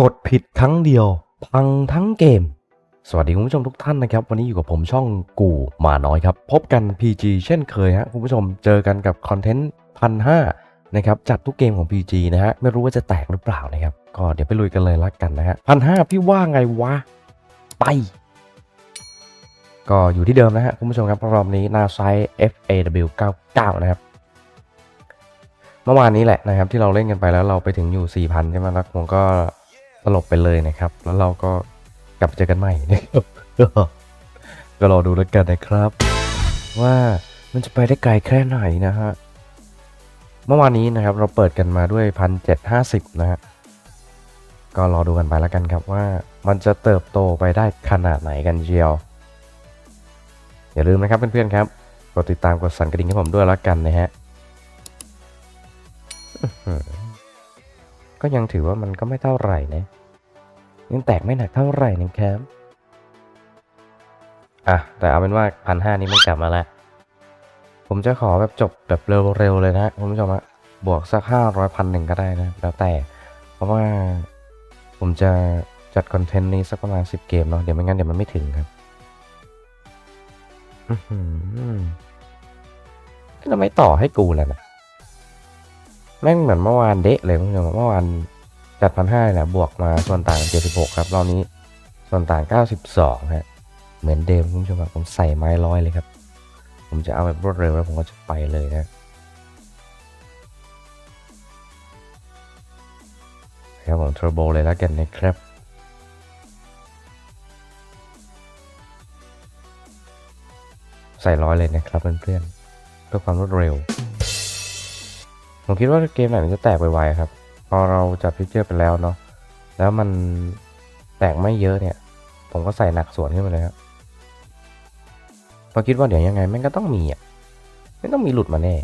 กดผิดครั้งเดียว พังทั้งเกม สวัสดีคุณผู้ชมทุกท่านนะครับ วันนี้อยู่กับผมช่องกูมาน้อยครับ พบกัน PG เช่นเคยฮะคุณผู้ชมเจอกันกับคอนเทนต์พันห้านะครับจัดทุกเกมของ PG นะฮะ ไม่รู้ว่าจะแตกหรือเปล่านะครับ ก็เดี๋ยวไปลุยกันเลยละกันนะฮะพันห้าพี่ว่าไงวะ ไป ก็อยู่ที่เดิมนะฮะคุณผู้ชมครับรอบนี้หน้าไซต์ FAW 99นะครับเมื่อวานนี้แหละนะครับที่เราเล่นกันไปแล้วเราไปถึงอยู่ 4,000 ใช่ไหมแล้วผมก็ สลบไปเลยนะครับ แล้วเราก็กลับเจอกันใหม่นะครับก็รอดูแล้วกันนะครับ ว่ามันจะไปได้ไกลแค่ไหนนะฮะเมื่อวานนี้นะครับเราเปิดกันมาด้วย1,750นะฮะก็รอดูกันไปแล้วกันครับว่ามันจะเติบโตไปได้ขนาดไหนกันเชียว อย่าลืมนะครับเพื่อนๆครับกดติดตามกดสั่นกระดิ่งให้ผมด้วยแล้วกันนะฮะ ก็ยังถือว่ามันก็ไม่เท่าไหร่นะยังแตกไม่หนักเท่าไหร่นะครับ อะ แต่เอาเป็นว่าพันห้านี้มันกลับมาแล้ว ผมจะขอแบบจบแบบเร็วๆเลยนะคุณผู้ชมฮะบวกสักห้าร้อยพันหนึ่งก็ได้นะ แล้วแต่ เพราะว่าผมจะจัดคอนเทนต์นี้สักประมาณสิบเกมเนาะ เดี๋ยวไม่งั้นเดี๋ยวมันไม่ถึงครับอือหือทำไมต่อให้กูล่ะนะ แม่งเหมือนเมื่อวานเดะเลยคุณผู้ชมเมื่อวานจัดพันห้าแหละบวกมาส่วนต่าง 76 ครับรอบนี้ส่วนต่าง 92 ฮะ เหมือนเดิมคุณผู้ชมครับผมใส่ไม้ร้อยเลยครับ ผมจะเอาแบบรวดเร็วแล้วผมก็จะไปเลยนะครับผมเทอร์โบเลยแล้วกันนะครับใส่ร้อยเลยนะครับเพื่อนๆเพื่อความรวดเร็ว ผมคิดว่าเกมไหนมันจะแตกไวๆครับ พอเราจับฟิเจอร์ไปแล้วเนาะแล้วมันแตกไม่เยอะเนี่ย ผมก็ใส่หนักส่วนขึ้นมาเลยครับพอคิดว่าเดี๋ยวยังไงม่งก็ต้องมีอะไม่ต้องมีหลุดมาแน่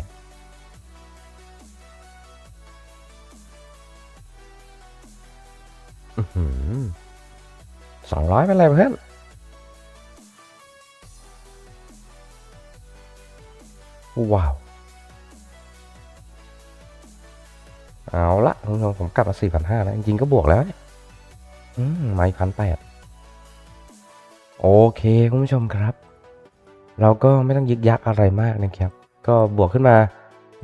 สองร้อยเป็นไรเพื่อนว้าว เอาละคุณผู้ชมผมกลับมาสี่พันห้าแล้ว จริงๆก็บวกแล้วเนี่ยอืมไม่พันแปดโอเคคุณผู้ชมครับ เราก็ไม่ต้องยึกยักอะไรมากนะครับ ก็บวกขึ้นมา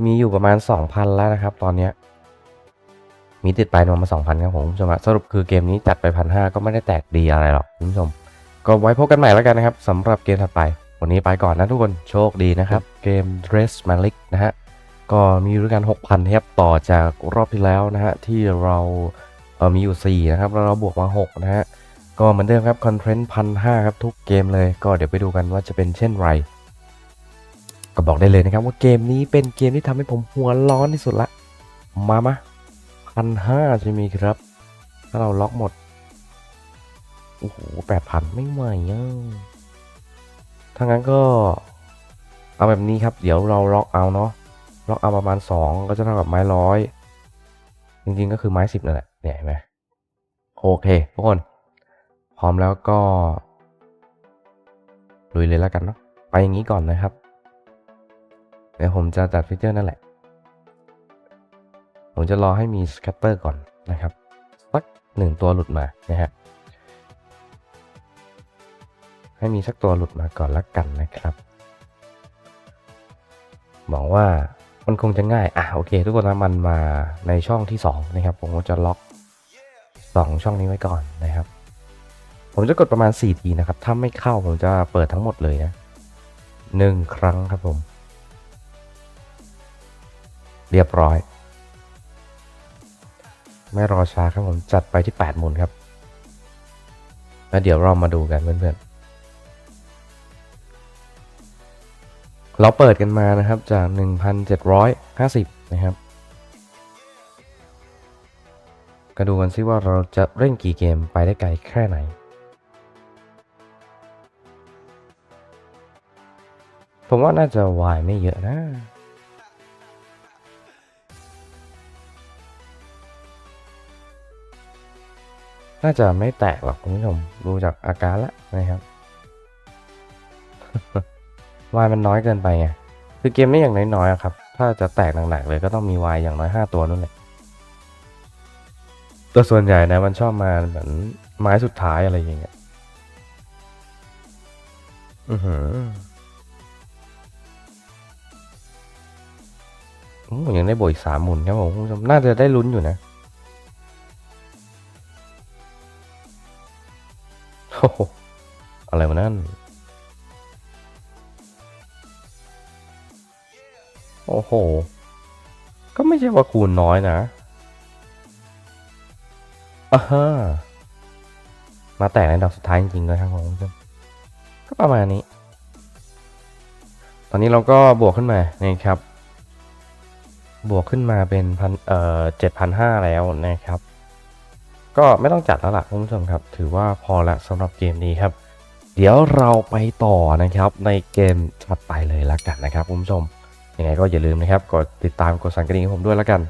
มีอยู่ประมาณ 2,000 แล้วนะครับ ตอนเนี้ยมีติดไปรวมมา 2,000 ครับผมคุณผู้ชมสรุปคือเกมนี้จัดไปพันห้าก็ไม่ได้แตกดีอะไรหรอกคุณผู้ชม ก็ไว้พบกันใหม่แล้วกันนะครับสำหรับเกมถัดไป วันนี้ไปก่อนนะทุกคนโชคดีนะครับ เกม Dress Malik นะฮะ ก็มีด้วยกัน6,000ครับต่อจากรอบที่แล้วนะฮะที่เราเมีอยู่4นะครับแล้วเราบวกมา6นะฮะก็เหมือนเดิมครับคอนเทนต์พันห้าครับทุกเกมเลยก็เดี๋ยวไปดูกันว่าจะเป็นเช่นไร ก็บอกได้เลยนะครับว่าเกมนี้เป็นเกมที่ทำให้ผมหัวร้อนที่สุดละ มามะพันห้าจะมีครับ ถ้าเราล็อกหมด โอ้โหแปดพันไม่ไหวอะถ้างั้นก็ เอาแบบนี้ครับ เดี๋ยวเราล็อกเอาเนาะ ล็อกเอาประมาณ 2 ก็จะเท่ากับไม้ร้อยจริงๆก็คือไม้ 10นั่นแหละเนี่ยเห็นไหมโอเค ทุกคน พร้อมแล้วก็ลุยเลยแล้วกันเนาะไปอย่างนี้ก่อนนะครับ เดี๋ยวผมจะจัดฟีเจอร์นั่นแหละ ผมจะรอให้มีสแคตเตอร์ก่อนนะครับสักหนึ่งตัวหลุดมานะฮะให้มีสักตัวหลุดมาก่อนละกันนะครับบอกว่า มันคงจะง่าย อะโอเค ทุกคนนะมันมาในช่องที่ 2 นะครับ ผมก็จะล็อก 2 ช่องนี้ไว้ก่อนนะครับ ผมจะกดประมาณ 4 ทีนะครับ ถ้าไม่เข้าผมจะเปิดทั้งหมดเลยนะหนึ่งครั้งครับผม เรียบร้อย ไม่รอช้าครับผมจัดไปที่ 8 หมุนครับ แล้วเดี๋ยวเรามาดูกันเพื่อนๆ เราเปิดกันมานะครับจาก 1,750 นะครับ ก็ดูกันซิว่าเราจะเล่นกี่เกมไปได้ไกลแค่ไหน ผมว่าน่าจะวายไม่เยอะนะน่าจะไม่แตกหรอกคุณผู้ชมดูจากอาการแล้วนะครับ วายมันน้อยเกินไปไงคือเกมนี้อย่างน้อยๆครับ ถ้าจะแตกหนักๆเลยก็ต้องมีวายอย่างน้อย 5 ตัวนู่นแหละตัวส่วนใหญ่นะมันชอบมาเหมือนไม้สุดท้ายอะไรอย่างเงี้ยอือหือโอ้ยังได้บวกอีกสามหมุนครับผมคุณผู้ชมน่าจะได้ลุ้นอยู่นะโอ้โหอะไรวะนั่น โอ้โห ก็ไม่ใช่ว่าคูณน้อยนะอ่าฮะมาแตกในดอกสุดท้ายจริงๆเลยครับผมคุณผู้ชมก็ประมาณนี้ ตอนนี้เราก็บวกขึ้นมานะครับ บวกขึ้นมาเป็นพันเอ่อเจ็ดพันห้าแล้วนะครับ ก็ไม่ต้องจัดแล้วล่ะคุณผู้ชมครับ ถือว่าพอละสำหรับเกมนี้ครับ เดี๋ยวเราไปต่อนะครับในเกมถัดไปเลยละกันนะครับคุณผู้ชม ยังไงก็อย่าลืมนะครับกดติดตามกดสั่นกระดิ่งให้ผมด้วยแล้วกัน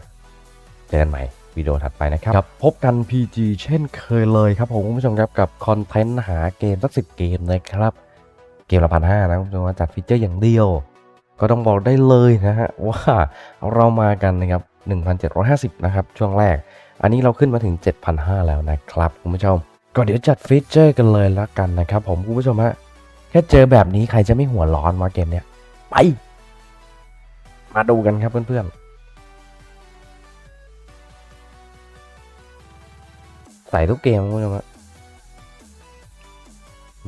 เจอกันใหม่วิดีโอถัดไปนะครับพบกัน PG เช่นเคยเลยครับผมคุณผู้ชมครับกับคอนเทนต์หาเกมสักสิบเกมนะครับ เกมละพันห้านะคุณผู้ชมว่าจัดฟีเจอร์อย่างเดียว ก็ต้องบอกได้เลยนะฮะว่าเรามากันนะครับ1,750 นะครับ ช่วงแรก อันนี้เราขึ้นมาถึง 7,500 แล้วนะครับคุณผู้ชม ก็เดี๋ยวจัดฟีเจอร์กันเลยแล้วกันนะครับผมคุณผู้ชมฮะแค่เจอแบบนี้ใครจะไม่หัวร้อนมาเกมเนี้ยไป มาดูกันครับเพื่อนๆ ใส่ทุกเกมคุณผู้ชม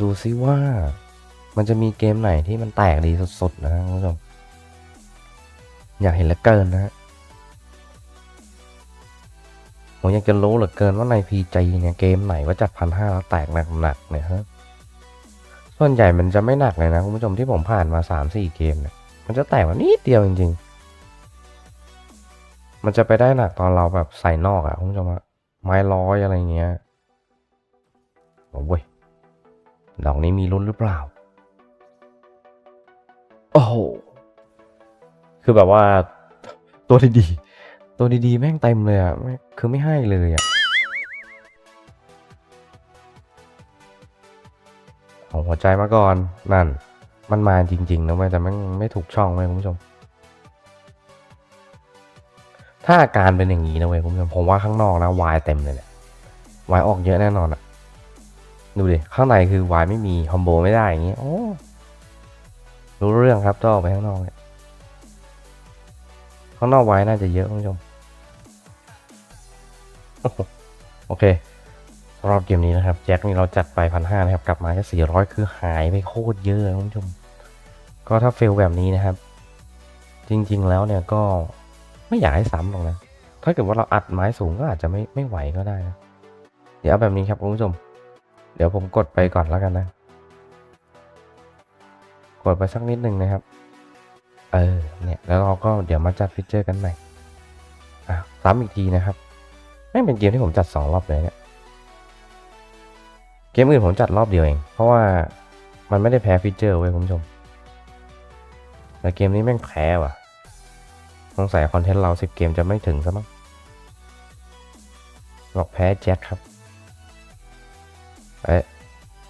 ดูซิว่ามันจะมีเกมไหนที่มันแตกดีสุดๆ นะคุณผู้ชม อยากเห็นเหลือเกินนะผมอยากจะรู้เหลือเกินว่าใน PG เนี่ยเกมไหนว่าจัดพันห้าแล้วแตกหนักๆเนี่ยฮะส่วนใหญ่มันจะไม่หนักเลยนะคุณผู้ชมที่ผมผ่านมา3-4เกมเนี่ย มันจะแตกมานิดเดียวจริงๆ มันจะไปได้หนักตอนเราแบบใส่นอกอะคุณผู้ชมอะไม้ร้อยอะไรเงี้ยโอ้ยดอกนี้มีลุ้นหรือเปล่า โอ้โห คือแบบว่าตัวดีๆ ตัวดีๆ แม่งเต็มเลยอะไม่คือไม่ให้เลยอะเอาหัวใจมาก่อน นั่น มันมาจริงๆนะเว้ยแต่มันไม่ถูกช่องเว้ยคุณผู้ชม ถ้าอาการเป็นอย่างนี้นะเว้ยคุณผู้ชมผมว่าข้างนอกนะวายเต็มเลยเนี่ยวายออกเยอะแน่นอนอะดูดิข้างในคือวายไม่มีคอมโบไม่ได้อย่างงี้โอ้รู้เรื่องครับต้องออกไปข้างนอกเนี่ยข้างนอกไว้น่าจะเยอะคุณผู้ชมโอเค รับเกมนี้นะครับแจ็คนี่เราจัดไปพันห้านะครับ กลับมาแค่สี่ร้อยคือหายไปโคตรเยอะคุณผู้ชม ก็ถ้าเฟลแบบนี้นะครับ จริงๆแล้วเนี่ยก็ไม่อยากให้ซ้ำหรอกนะ ถ้าเกิดว่าเราอัดไม้สูงก็อาจจะไม่ไม่ไหวก็ได้นะ เดี๋ยวแบบนี้ครับคุณผู้ชม เดี๋ยวผมกดไปก่อนแล้วกันนะ กดไปสักนิดหนึ่งนะครับ เออ เนี่ย แล้วเราก็เดี๋ยวมาจัดฟีเจอร์กันใหม่ อะซ้ำอีกทีนะครับ ไม่เป็นเกมที่ผมจัดสองรอบเลยเนี่ย เกมอื่นผมจัดรอบเดียวเอง เพราะว่ามันไม่ได้แพ้ฟีเจอร์เว้ยคุณผู้ชม แต่เกมนี้แม่งแพ้ว่ะสงสัยคอนเทนต์เราสิบเกมจะไม่ถึงซะมั้งบอกแพ้แจ็คครับ ไอ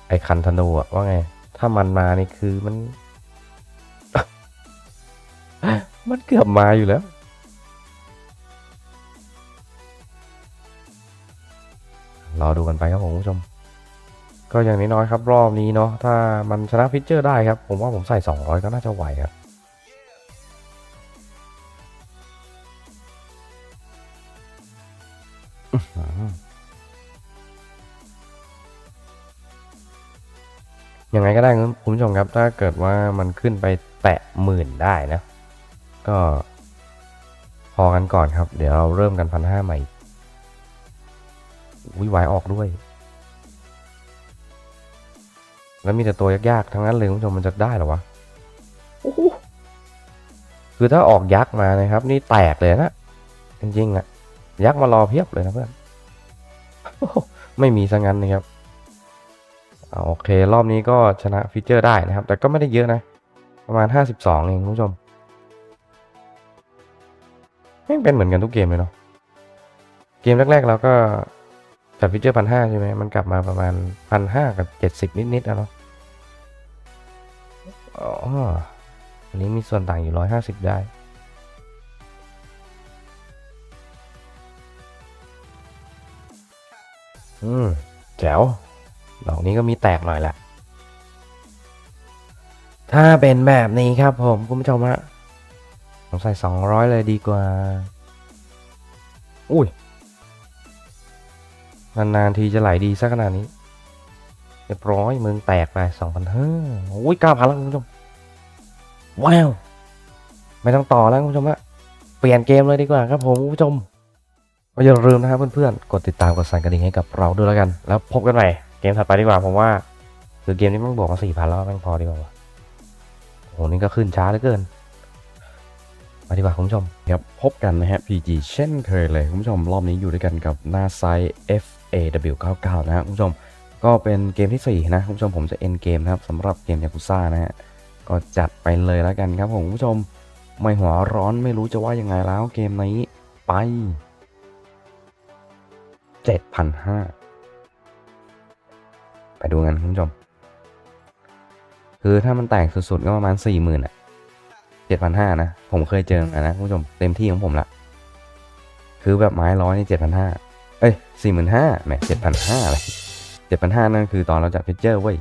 ไอคันธนูอะว่าไง ถ้ามันมานี่คือมัน มันเกือบมาอยู่แล้วรอดูกันไปครับผมคุณผู้ชม ก็อย่างน้อยๆครับ รอบนี้เนาะถ้ามันชนะพิชเจอร์ได้ครับ ผมว่าผมใส่ 200 ก็น่าจะไหวครับยังไงก็ได้ครับคุณผู้ชมครับ ถ้าเกิดว่ามันขึ้นไปแตะหมื่นได้นะ ก็ พอกันก่อนครับ เดี๋ยวเราเริ่มกันพันห้าใหม่วิวายออกด้วย แล้วมีแต่ตัวยากๆทั้งนั้นเลยคุณผู้ชมมันจะได้เหรอวะโอ้โหคือถ้าออกยักษ์มานะครับ นี่แตกเลยนะจริงๆอะยักษ์มารอเพียบเลยนะเพื่อนโอ้โหไม่มีซะงั้นนะครับอ่าโอเค รอบนี้ก็ชนะฟีเจอร์ได้นะครับ แต่ก็ไม่ได้เยอะนะ ประมาณ 52 เองคุณผู้ชมไม่งเป็นเหมือนกันทุกเกมเลยเนาะเกมแรกๆเราก็ จัดฟีเจอร์พันห้าใช่ไหมมันกลับมาประมาณพันห้ากับเจ็ดสิบนิดๆแล้วเนาะอ๋ออันนี้มีส่วนต่างอยู่ร้อยห้าสิบได้ออืม แจ๋ว ดอกนี้ก็มีแตกหน่อยแหละ ถ้าเป็นแบบนี้ครับผมคุณผู้ชมฮะผมใส่สองร้อยเลยดีกว่า อุ้ย นานๆทีจะไหลดีสักขนาดนี้เรียบร้อยมึงแตกไปสองพันห้าโอ้ยเก้าพันแล้วคุณผู้ชมว้าวไม่ต้องต่อแล้วคุณผู้ชมฮะเปลี่ยนเกมเลยดีกว่าครับผมคุณผู้ชมก็อย่าลืมนะครับเพื่อนๆกดติดตามกดสั่นกระดิ่งให้กับเราด้วยแล้วกัน แล้วพบกันใหม่เกมถัดไปดีกว่าผมว่าคือเกมนี้มันบวกมาสี่พันแล้วม่งพอดีกว่าโอ้โหนี่ก็ขึ้นช้าเหลือเกินมาดีกว่าคุณผู้ชมครับพบกันนะฮะ PG เช่นเคยเลยคุณผู้ชมรอบนี้อยู่ด้วยกันกับหน้าไซต์ AW99 นะฮะคุณผู้ชม ก็เป็นเกมทีสี่ 4 นะคุณผู้ชมผมจะเอ็นเกมนะครับสำหรับเกมยากุซ่านะฮะก็จัดไปเลยแล้วกันครับผมคุณผู้ชม ไม่หัวร้อนไม่รู้จะว่ายังไงแล้วเกมนี้ไป 7,500 ไปดูกันคุณผู้ชม คือถ้ามันแตกสุดๆ ก็ประมาณ 40,000อะเจ็ดพันห้านะ ผมเคยเจอนะคุณผู้ชม เต็มที่ของผมละ คือแบบไม้ร้อยนี่เจ็ดพันห้า เอ้ยสี่หมื่นห้าแหมเจ็ดพันห้าอะไรเจ็ดพันห้านั่นคือตอนเราจัดพิเจอร์เว้ย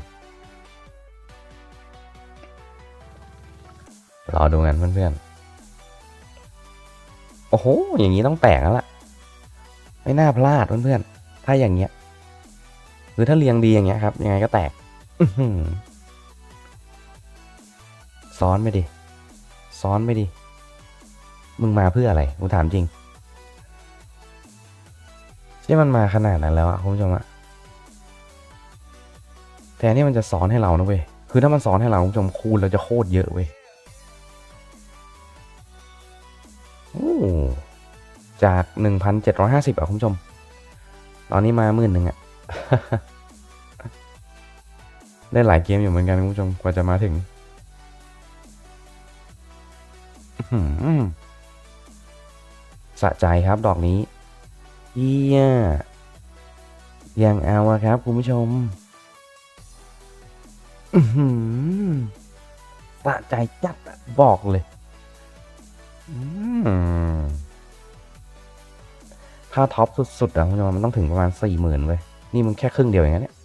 รอดูกันเพื่อนๆ โอ้โห อย่างนี้ต้องแตกแล้วล่ะ ไม่น่าพลาดเพื่อนๆ ถ้าอย่างเงี้ย หรือถ้าเรียงดีอย่างเงี้ยครับ ยังไงก็แตกซ้อนไปดิซ้อนไม่ดี มึงมาเพื่ออะไร กูถามจริง ใช่มันมาขนาดนั้นแล้วอะคุณผู้ชมอะแต่นี่มันจะสอนให้เรานะเว้ยคือถ้ามันสอนให้เราคุณผู้ชมคูณเราจะโคตรเยอะเว้ยโอ้จากหนึ่งพันเจ็ดร้อยห้าสิบอะคุณผู้ชม ตอนนี้มาหมื่นหนึ่งอะได้หลายเกมอยู่เหมือนกัน คุณผู้ชม กว่าจะมาถึง สะใจครับดอกนี้ เยี่ยยังเอาอะครับ คุณผู้ชมสะใจจัดบอกเลยถ้าท็อปสุดๆอะคุณผู้ชมมันต้องถึงประมาณสี่หมื่นเว้ยนี่มันแค่ครึ่งเดียวอย่างนั้นเนี่ย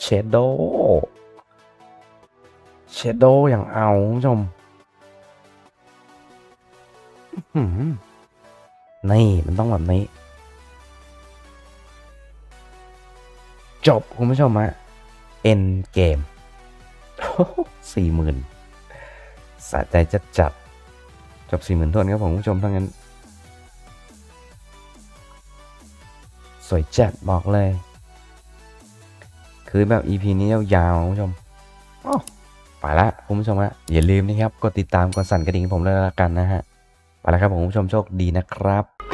เชดโดเชดโดอย่างเอาคุณผู้ชม นี่ มันต้องแบบนี้ จบ คุณผู้ชมฮะเอ็นเกมสี่หมื่นสะใจจัดจัด จบสี่หมื่นทวนครับผมคุณผู้ชมทั้งนั้น สวยจัดบอกเลย คือแบบ EP นี้ยาวๆคุณผู้ชมอ้อไปละคุณผู้ชมฮะอย่าลืมนะครับ กดติดตามกดสั่นกระดิ่งผมเลยละกันนะฮะ ไปแล้วครับผมผู้ชมโชคดีนะครับ